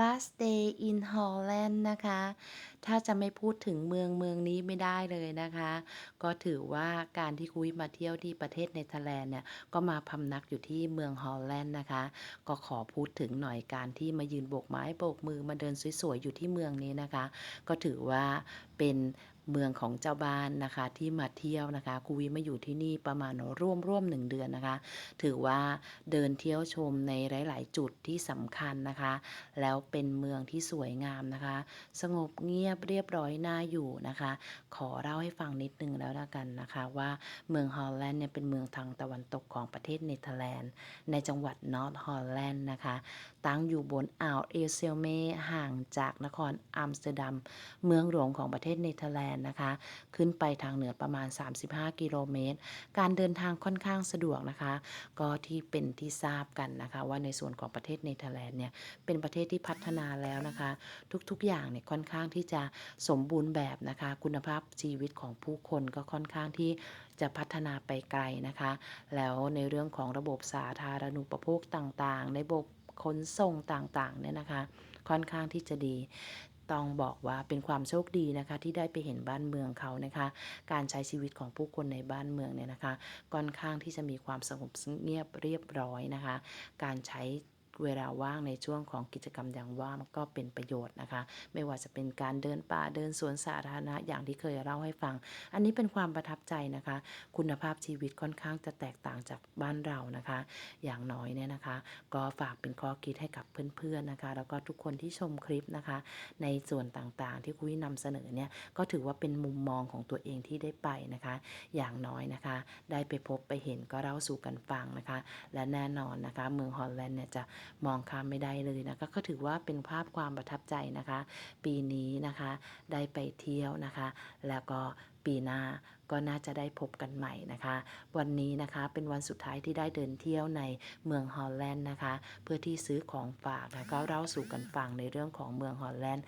last day in Holland นะคะ ถ้าจะไม่พูดถึงเมืองเมืองนี้ไม่ได้เลยนะคะ ก็ถือว่าการที่คุยมาเที่ยวที่ประเทศเนเธอร์แลนด์เนี่ย ก็มาพำนักอยู่ที่เมืองฮอลแลนด์นะคะ ก็ขอพูดถึงหน่อยการที่มายืนโบกไม้โบกมือมาเดินสวยๆ อยู่ที่เมืองนี้นะคะ ก็ถือว่าเป็น เมืองของเจ้าบ้านนะคะที่มาเที่ยวนะคะครูวิมาอยู่ที่นี่ประมาณร่วมร่วมหนึ่งเดือนนะคะ ถือว่าเดินเที่ยวชมในหลาย ๆ จุดที่สำคัญนะคะ แล้วเป็นเมืองที่สวยงามนะคะ สงบเงียบเรียบร้อยน่าอยู่นะคะ ขอเล่าให้ฟังนิดนึงแล้วละกันนะคะ ว่าเมืองฮอลแลนด์เนี่ยเป็นเมืองทางตะวันตกของประเทศเนเธอร์แลนด์ ในจังหวัดนอร์ทฮอลแลนด์นะคะ ตั้งอยู่บนอ่าวเอลเซลเมห่างจากนครอัมสเตอร์ดัมเมืองหลวงของประเทศเนเธอร์แลนด์นะคะ ขึ้นไปทางเหนือประมาณ 35 กิโลเมตร การเดินทางค่อนข้างสะดวกนะคะ ก็ที่เป็นที่ทราบกันนะคะ ว่าในส่วนของประเทศเนเธอร์แลนด์เนี่ยเป็นประเทศที่พัฒนาแล้วนะคะ ทุกๆอย่างเนี่ยค่อนข้างที่จะสมบูรณ์แบบนะคะ คุณภาพชีวิตของผู้คนก็ค่อนข้างที่จะพัฒนาไปไกลนะคะ แล้วในเรื่องของระบบสาธารณูปโภคต่างๆ ในระบบ ขนส่งต่างๆเนี่ยนะคะ ค่อนข้างที่จะดีต้องบอกว่าเป็นความโชคดีนะคะที่ได้ไปเห็นบ้านเมืองเขานะคะ การใช้ชีวิตของผู้คนในบ้านเมืองเนี่ยนะคะค่อนข้างที่จะมีความสงบเงียบเรียบร้อยนะคะ การใช้ เวลาว่างในช่วงของกิจกรรมอย่างว่ามันก็เป็นประโยชน์นะคะ ไม่ว่าจะเป็นการเดินป่าเดินสวนสาธารณะอย่างที่เคยเล่าให้ฟัง อันนี้เป็นความประทับใจนะคะ คุณภาพชีวิตค่อนข้างจะแตกต่างจากบ้านเรานะคะ อย่างน้อยเนี่ยนะคะ ก็ฝากเป็นข้อคิดให้กับเพื่อนๆนะคะ แล้วก็ทุกคนที่ชมคลิปนะคะ ในส่วนต่างๆ ที่คุยนำเสนอเนี่ยก็ถือว่าเป็นมุมมองของตัวเองที่ได้ไปนะคะ อย่างน้อยนะคะ ได้ไปพบไปเห็นก็เล่าสู่กันฟังนะคะ และแน่นอนนะคะ เมืองฮอลแลนด์เนี่ยจะมองข้ามไม่ได้เลยนะคะก็ถือว่าเป็นภาพความประทับใจนะคะ ปีนี้นะคะได้ไปเที่ยวนะคะ แล้วก็ปีหน้าก็น่าจะได้พบกันใหม่นะคะ วันนี้นะคะเป็นวันสุดท้ายที่ได้เดินเที่ยวในเมืองฮอลแลนด์นะคะ เพื่อที่ซื้อของฝากแล้วก็เล่าสู่กันฟังในเรื่องของเมืองฮอลแลนด์